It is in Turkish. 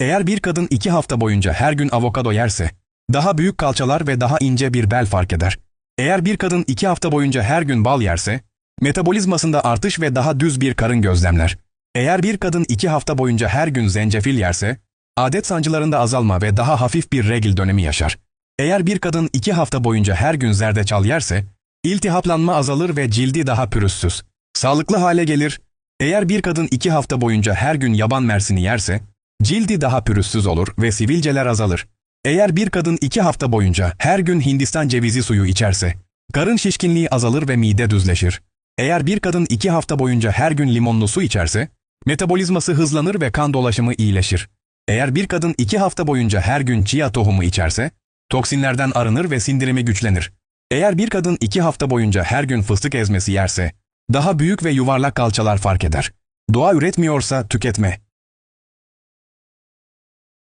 Eğer bir kadın iki hafta boyunca her gün avokado yerse, daha büyük kalçalar ve daha ince bir bel fark eder. Eğer bir kadın iki hafta boyunca her gün bal yerse, metabolizmasında artış ve daha düz bir karın gözlemler. Eğer bir kadın iki hafta boyunca her gün zencefil yerse, adet sancılarında azalma ve daha hafif bir regl dönemi yaşar. Eğer bir kadın iki hafta boyunca her gün zerdeçal yerse, iltihaplanma azalır ve cildi daha pürüzsüz. Sağlıklı hale gelir. Eğer bir kadın iki hafta boyunca her gün yaban mersini yerse, cildi daha pürüzsüz olur ve sivilceler azalır. Eğer bir kadın iki hafta boyunca her gün Hindistan cevizi suyu içerse, karın şişkinliği azalır ve mide düzleşir. Eğer bir kadın iki hafta boyunca her gün limonlu su içerse, metabolizması hızlanır ve kan dolaşımı iyileşir. Eğer bir kadın iki hafta boyunca her gün chia tohumu içerse, toksinlerden arınır ve sindirimi güçlenir. Eğer bir kadın iki hafta boyunca her gün fıstık ezmesi yerse, daha büyük ve yuvarlak kalçalar fark eder. Doğa üretmiyorsa tüketme.